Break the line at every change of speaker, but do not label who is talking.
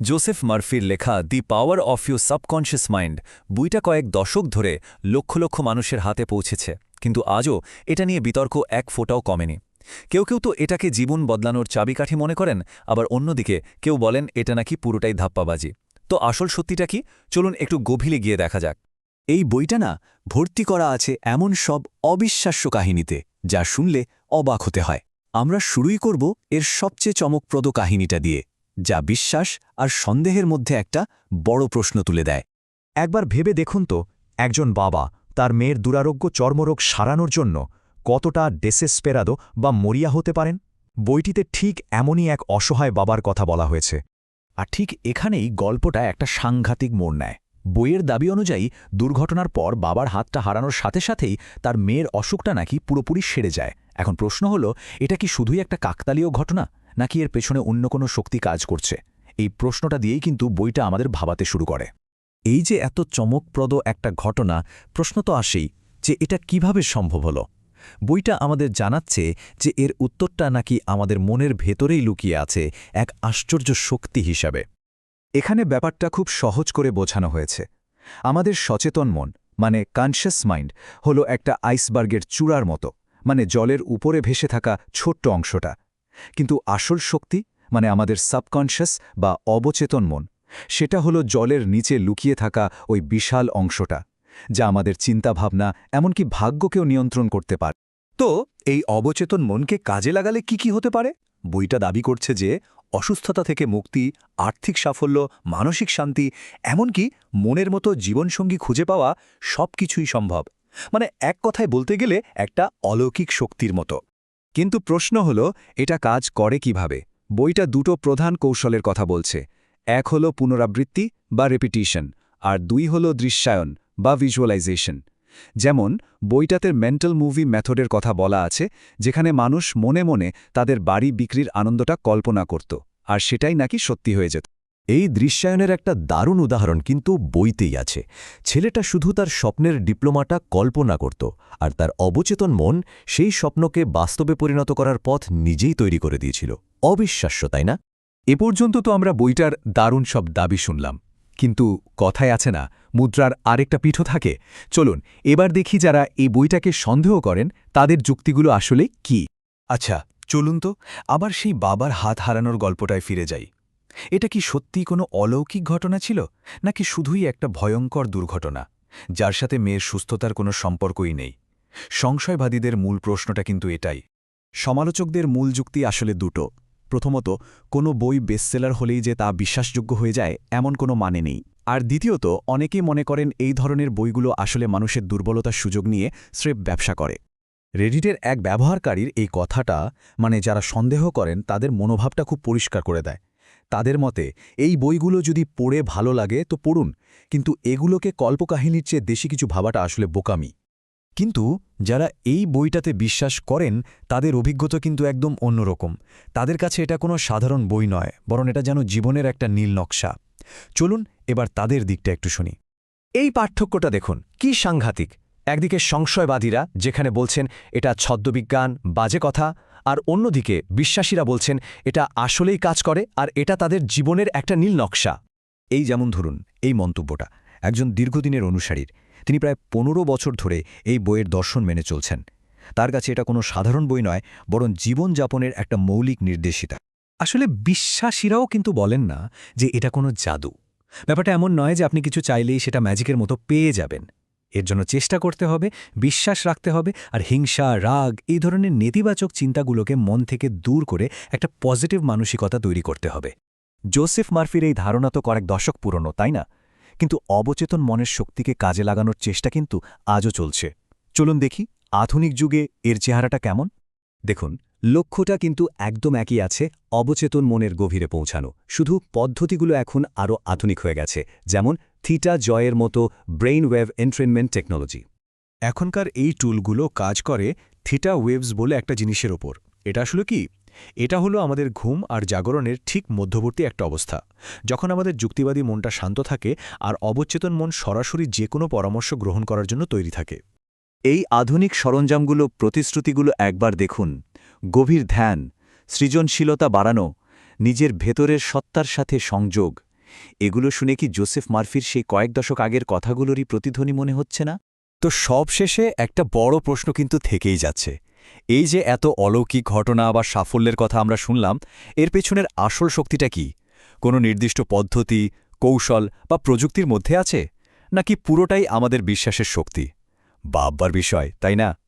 Joseph মার্ফির লেখা the power of you subconscious mind বইটা কয়েক দশক ধরে লক্ষ লক্ষ মানুষের হাতে পৌঁছেছে, কিন্তু আজও এটা নিয়ে বিতর্ক এক ফোটাও কমেনি। কেউ কেউ তো এটাকে জীবন বদলানোর চাবিকাঠি মনে করেন, আবার অন্যদিকে কেউ বলেন এটা নাকি পুরোটাই ধাপ্পাবাজি। তো আসল সত্যিটা কি? চলুন একটু গভীরে গিয়ে দেখা যাক।
এই বইটা না ভর্তি করা আছে এমন সব অবিশ্বাস্য কাহিনীতে, যা শুনলে অবাক হতে হয়। আমরা শুরুই করব এর সবচেয়ে চমকপ্রদ কাহিনীটা দিয়ে। যা বিশ্বাস আর সন্দেহের মধ্যে একটা বড় প্রশ্ন তুলে দেয়।
একবার ভেবে দেখুন তো, একজন বাবা তার মেয়ের দুরারোগ্য চর্মরোগ সারানোর জন্য কতটা ডেসেসপেরাদো বা মরিয়া হতে পারেন? বইটিতে ঠিক এমনই এক অসহায় বাবার কথা বলা হয়েছে।
আর ঠিক এখানেই গল্পটা একটা সাংঘাতিক মোড় নেয়। বইয়ের দাবি অনুযায়ী দুর্ঘটনার পর বাবার হাতটা হারানোর সাথে সাথেই তার মেয়ের অসুখটা নাকি পুরোপুরি সেরে যায়। এখন প্রশ্ন হলো, এটা কি শুধুই একটা কাকতালীয় ঘটনা? নাকি এর পেছনে অন্য কোনো শক্তি কাজ করছে? এই প্রশ্নটা দিয়েই কিন্তু বইটা আমাদের ভাবাতে শুরু করে।
এই যে এত চমকপ্রদ একটা ঘটনা, প্রশ্ন তো আসেই যে এটা কীভাবে সম্ভব হলো? বইটা আমাদের জানাচ্ছে যে এর উত্তরটা নাকি আমাদের মনের ভেতরেই লুকিয়ে আছে এক আশ্চর্য শক্তি হিসাবে। এখানে ব্যাপারটা খুব সহজ করে বোঝানো হয়েছে। আমাদের সচেতন মন মানে কনশিয়াস মাইন্ড হলো একটা আইসবার্গের চূড়ার মতো মানে জলের উপরে ভেসে থাকা ছোট্ট অংশটা। কিন্তু আসল শক্তি মানে আমাদের সাবকনশিয়াস বা অবচেতন মন, সেটা হলো জলের নিচে লুকিয়ে থাকা ওই বিশাল অংশটা, যা আমাদের চিন্তাভাবনা, এমনকি ভাগ্যকেও নিয়ন্ত্রণ করতে পারে।
তো এই অবচেতন মনকে কাজে লাগালে কি কি হতে পারে? বইটা দাবি করছে যে, অসুস্থতা থেকে মুক্তি, আর্থিক সাফল্য, মানসিক শান্তি, এমনকি মনের মতো জীবনসঙ্গী খুঁজে পাওয়া সব কিছুই সম্ভব। মানে এক কথায় বলতে গেলে একটা অলৌকিক শক্তির মতো।
কিন্তু প্রশ্ন হল, এটা কাজ করে কীভাবে? বইটা দুটো প্রধান কৌশলের কথা বলছে। এক হল পুনরাবৃত্তি বা রেপিটিশন আর দুই হল দৃশ্যায়ন বা ভিজুয়ালাইজেশন যেমন, বইটাতে মেন্টাল মুভি মেথডের কথা বলা আছে, যেখানে মানুষ মনে মনে তাদের বাড়ি বিক্রির আনন্দটা কল্পনা করত, আর সেটাই নাকি সত্যি হয়ে যেত। এই দৃশ্যায়নের একটা দারুণ উদাহরণ কিন্তু বইতেই আছে। ছেলেটা শুধু তার স্বপ্নের ডিপ্লোমাটা কল্পনা করত, আর তার অবচেতন মন সেই স্বপ্নকে বাস্তবে পরিণত করার পথ নিজেই তৈরি করে দিয়েছিল। অবিশ্বাস্য, তাই না? এ পর্যন্ত তো আমরা বইটার দারুণ সব দাবি শুনলাম। কিন্তু কথায় আছে না, মুদ্রার আরেকটা পিঠও থাকে। চলুন, এবার দেখি যারা এই বইটাকে সন্দেহ করেন, তাদের যুক্তিগুলো আসলে কি?
আচ্ছা চলুন তো, আবার সেই বাবার হাত হারানোর গল্পটায় ফিরে যাই। এটা কি সত্যিই কোনো অলৌকিক ঘটনা ছিল, নাকি শুধুই একটা ভয়ঙ্কর দুর্ঘটনা, যার সাথে মেয়ের সুস্থতার কোনো সম্পর্কই নেই? সংশয়বাদীদের মূল প্রশ্নটা কিন্তু এটাই।
সমালোচকদের মূল যুক্তি আসলে দুটো। প্রথমত, কোনো বই বেস্টসেলার হলেই যে তা বিশ্বাসযোগ্য হয়ে যায়, এমন কোনো মানে নেই। আর দ্বিতীয়ত, অনেকেই মনে করেন এই ধরনের বইগুলো আসলে মানুষের দুর্বলতার সুযোগ নিয়ে স্রেফ ব্যবসা করে। রেডিটের এক ব্যবহারকারীর এই কথাটা মানে যারা সন্দেহ করেন, তাদের মনোভাবটা খুব পরিষ্কার করে দেয়। তাদের মতে, এই বইগুলো যদি পড়ে ভালো লাগে তো পড়ুন, কিন্তু এগুলোকে কল্পকাহিনীর চেয়ে দেশি কিছু ভাবাটা আসলে বোকামি। কিন্তু যারা এই বইটাতে বিশ্বাস করেন, তাদের অভিজ্ঞতা কিন্তু একদম অন্যরকম। তাদের কাছে এটা কোনো সাধারণ বই নয়, বরং এটা যেন জীবনের একটা নীল নকশা। চলুন এবার তাদের দিকটা একটু শুনি। এই পার্থক্যটা দেখুন, কি সাংঘাতিক। একদিকে সংশয়বাদীরা, যেখানে বলছেন, এটা ছদ্মবিজ্ঞান, বাজে কথা আর অন্যদিকে বিশ্বাসীরা বলছেন, এটা আসলেই কাজ করে আর এটা তাদের জীবনের একটা নীল নকশা। এই যেমন ধরুন, এই মন্তব্যটা একজন দীর্ঘদিনের অনুসারীর। তিনি প্রায় পনেরো বছর ধরে এই বইয়ের দর্শন মেনে চলছেন। তার কাছে এটা কোনো সাধারণ বই নয়, বরং জীবনযাপনের একটা মৌলিক নির্দেশিতা। আসলে বিশ্বাসীরাও কিন্তু বলেন না যে এটা কোনো জাদু। ব্যাপারটা এমন নয় যে আপনি কিছু চাইলেই সেটা ম্যাজিকের মতো পেয়ে যাবেন। এর জন্য চেষ্টা করতে হবে, বিশ্বাস রাখতে হবে আর হিংসা, রাগ এই ধরনের নেতিবাচক চিন্তাগুলোকে মন থেকে দূর করে একটা পজিটিভ মানসিকতা তৈরি করতে হবে। জোসেফ মার্ফির এই ধারণা তো কয়েক দশক পুরনো, তাই না? কিন্তু অবচেতন মনের শক্তিকে কাজে লাগানোর চেষ্টা কিন্তু আজও চলছে। চলুন দেখি আধুনিক যুগে এর চেহারাটা কেমন? দেখুন, লক্ষ্যটা কিন্তু একদম একই আছে, অবচেতন মনের গভীরে পৌঁছানো। শুধু পদ্ধতিগুলো এখন আরও আধুনিক হয়ে গেছে, যেমন থিটা জয়ের মতো ব্রেইন ওয়েভ এন্ট্রেনমেন্ট টেকনোলজি।
এখনকার এই টুলগুলো কাজ করে থিটা ওয়েভস বলে একটা জিনিসের ওপর। এটা আসলে কি? এটা হলো আমাদের ঘুম আর জাগরণের ঠিক মধ্যবর্তী একটা অবস্থা। যখন আমাদের যুক্তিবাদী মনটা শান্ত থাকে আর অবচেতন মন সরাসরি যে কোনো পরামর্শ গ্রহণ করার জন্য তৈরি থাকে।
এই আধুনিক সরঞ্জামগুলো প্রতিশ্রুতিগুলো একবার দেখুন। গভীর ধ্যান, সৃজনশীলতা বাড়ানো,
নিজের ভেতরের সত্তার সাথে সংযোগ এগুলো শুনে কি জোসেফ মার্ফির সেই কয়েক দশক আগের কথাগুলোরই প্রতিধ্বনি মনে হচ্ছে না?
তো সবশেষে একটা বড় প্রশ্ন কিন্তু থেকেই যাচ্ছে। এই যে এত অলৌকিক ঘটনা বা সাফল্যের কথা আমরা শুনলাম, এর পেছনের আসল শক্তিটা কি? কোনো নির্দিষ্ট পদ্ধতি, কৌশল বা প্রযুক্তির মধ্যে আছে? নাকি পুরোটাই আমাদের বিশ্বাসের শক্তি? বাব্বার বিষয়, তাই না?